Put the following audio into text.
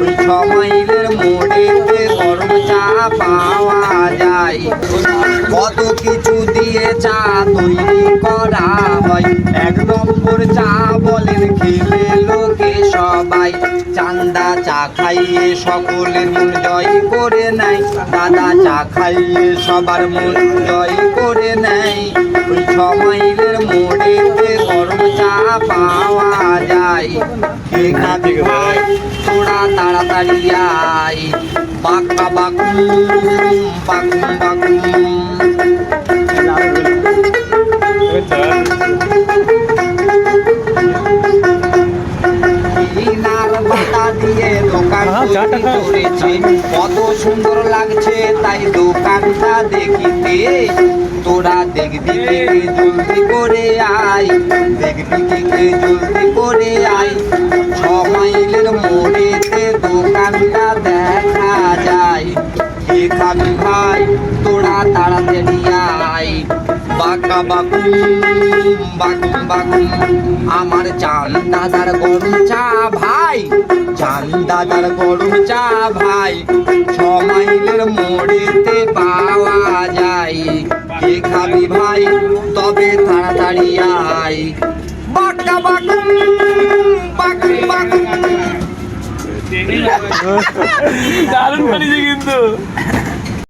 ওই মোড়েতে গরম চা পাওয়া যায়। কত কিছু দিয়ে চা তৈরি করা হয়। এক নম্বর চা বলেন খেলে লোকে সবাই। চান্দা চা খাইয়ে সকলের মন জয় করে নেয়। দাদা চা খাইয়ে সবার মন জয় করে নেয়। ওই ছ মোড়েতে গরম চা পাওয়া যায়। তাড়াতাড়ি আয় বাঁকা বাকুম। করেছে। কত সুন্দর লাগছে তাই দোকানটা দেখিতে। তোরা দেখবি দেখে জলদি করে আয় দেখবি দেখে জলদি করে আয়। ছ মাইলের খাবি ভাই তোরা তাড়াতাড়ি আয় বাঁকা বাকুম বাকুম বাকুম, আমার চান দাদার গরম চা ভাই, চান দাদার গরম চা ভাই, ছ মাইলের মোড়েতে পাওয়া যায়। কে খাবি ভাই, তবে তাড়াতাড়ি আয়। বাঁকা বাকুম দারুণ বানিয়েছে কিন্তু